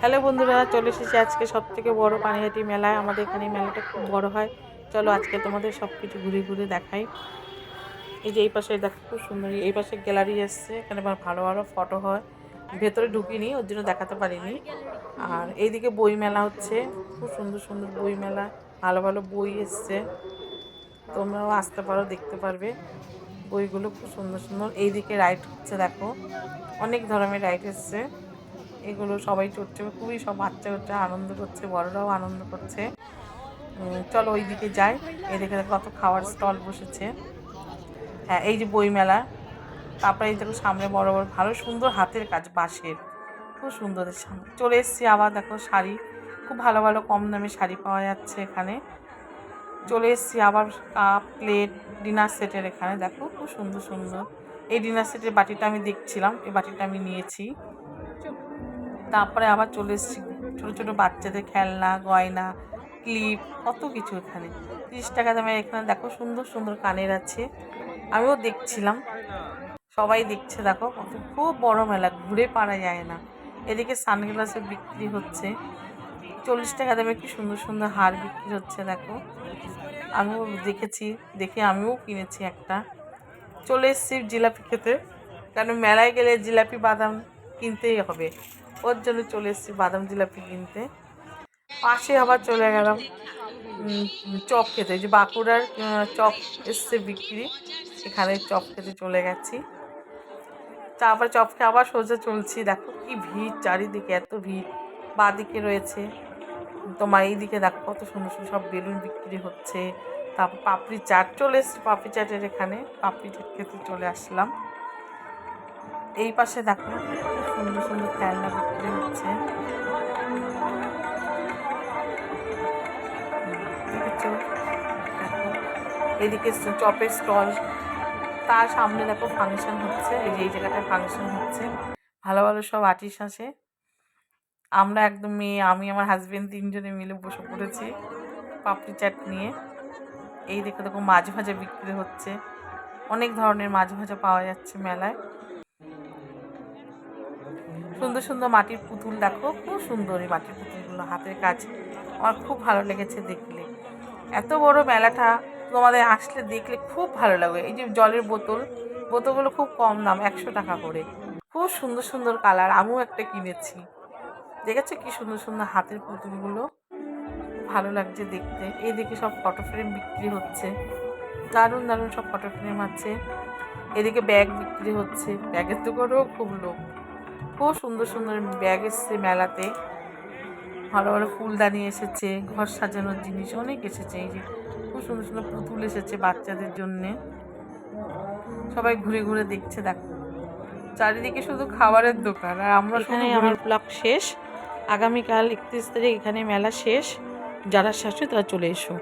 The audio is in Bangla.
হ্যালো বন্ধুরা, চলে এসেছি আজকে সব থেকে বড় পানিহাটি মেলায়। আমাদের এখানে মেলাটা খুব বড় হয়। চলো আজকে তোমাদের সব কিছু ঘুরে ঘুরে দেখাই। এই যে এই পাশে দেখো, খুব সুন্দর। এই পাশে গ্যালারি এসছে, এখানে ভালো ভালো ফটো হয়। ভেতরে ঢুকিনি, ওর জন্য দেখাতে পারিনি। আর এইদিকে বই মেলা হচ্ছে, খুব সুন্দর সুন্দর বই মেলা, ভালো ভালো বই এসছে। তোমরাও আসতে পারো, দেখতে পারবে। বইগুলো খুব সুন্দর সুন্দর। এইদিকে রাইড হচ্ছে, দেখো। অনেক ধরনের রাইড এসছে। এগুলো সবাই চড়ছে, খুবই সব বাচ্চা বাচ্চা আনন্দ করছে, বড়রাও আনন্দ করছে। চলো ওই দিকে যাই, এদিকে কত খাওয়ার স্টল বসেছে। হ্যাঁ এই যে বইমেলা, তারপরে এই দেখো সামনে বড় বড়, ভালো সুন্দর হাতের কাজ, বাঁশের, খুব সুন্দর সামনে। চলে এসেছি আবার, দেখো শাড়ি, খুব ভালো ভালো কম দামে শাড়ি পাওয়া যাচ্ছে এখানে। চলে এসেছি আবার কাপ প্লেট, ডিনার সেটের এখানে, দেখো খুব সুন্দর সুন্দর। এই ডিনার সেটের বাটিটা আমি দেখছিলাম, এই বাটিটা আমি নিয়েছি। তারপরে আবার চলে এসেছি। ছোটো ছোটো বাচ্চাদের খেলনা, গয়না, ক্লিপ, কত কিছু এখানে। তিরিশ টাকা দামে এখানে দেখো সুন্দর সুন্দর কানের আছে। আমিও দেখছিলাম। সবাই দেখছে, দেখো খুব বড় মেলা, ঘুরে পারা যায় না। এদিকে সানগ্লাসের বিক্রি হচ্ছে। চল্লিশ টাকা দামে কি সুন্দর সুন্দর হার বিক্রি হচ্ছে, দেখো। আমিও দেখেছি, দেখে আমিও কিনেছি একটা। চলে এসেছি জিলাপি খেতে। কারণ মেলায় গেলে জিলাপি, বাদাম কিনতেই হবে। ওর জন্য চলে এসেছি বাদাম জিলাপি কিনতে। পাশে আবার চলে গেলাম চপ খেতে। যে বাঁকুড়ার চপ এসছে বিক্রি এখানে চপ খেতে চলে গেছি। তারপর চপ খেয়ে আবার সোজা চলছি। দেখো কি ভিড়, চারিদিকে এত ভিড়। বাঁদিকে রয়েছে তোমার এইদিকে দেখো কত সুন্দর সুন্দর সব বেলুন বিক্রি হচ্ছে। তারপর পাপড়ি চাট চলে এসছি, পাপড়ি চাটের এখানে। পাপড়ি চাট খেতে চলে আসলাম। এই পাশে দেখো, সুন্দর সুন্দর খেলনা বিক্রি হচ্ছে। এদিকে চপের স্টল। তার সামনে দেখো ফাংশন হচ্ছে, এই যে এই জায়গাটায় ফাংশন হচ্ছে। ভালো ভালো সব আর্টিস্ট আছে আমরা একদম মেয়ে আমি আমার হাজব্যান্ড তিনজনে মিলে বসে পড়েছি পাপড়ি চাট নিয়ে। এই দেখে, দেখো মাছ ভাজা বিক্রি হচ্ছে। অনেক ধরনের মাছ ভাজা পাওয়া যাচ্ছে মেলায়। সুন্দর সুন্দর মাটির পুতুল দেখো, খুব সুন্দর এই মাটির পুতুলগুলো হাতের কাজ। আমার খুব ভালো লেগেছে দেখলে। এত বড় মেলাটা তোমাদের আসলে দেখলে খুব ভালো লাগবে। এই যে জলের বোতল, বোতলগুলো খুব কম দাম, একশো টাকা করে। খুব সুন্দর সুন্দর কালার, আমিও একটা কিনেছি। দেখেছ কি সুন্দর সুন্দর হাতের পুতুলগুলো? ভালো লাগছে দেখতে। এইদিকে সব ফটো ফ্রেম বিক্রি হচ্ছে। দারুণ দারুণ সব ফটো ফ্রেম আছে। এদিকে ব্যাগ বিক্রি হচ্ছে। ব্যাগের দোকানেও খুব লোক। খুব সুন্দর সুন্দর ব্যাগ এসছে মেলাতে। ভালো ভালো ফুলদানি এসেছে ঘর সাজানোর জিনিস অনেক এসেছে এই যে খুব সুন্দর সুন্দর পুতুল এসেছে বাচ্চাদের জন্যে। সবাই ঘুরে ঘুরে দেখছে দেখো। চারিদিকে শুধু খাবারের দোকান আর আমরা এখানে আমার ব্লগ শেষ। আগামীকাল একত্রিশ তারিখ এখানে মেলা শেষ। যারা শাশুড়ি তারা চলে এসো।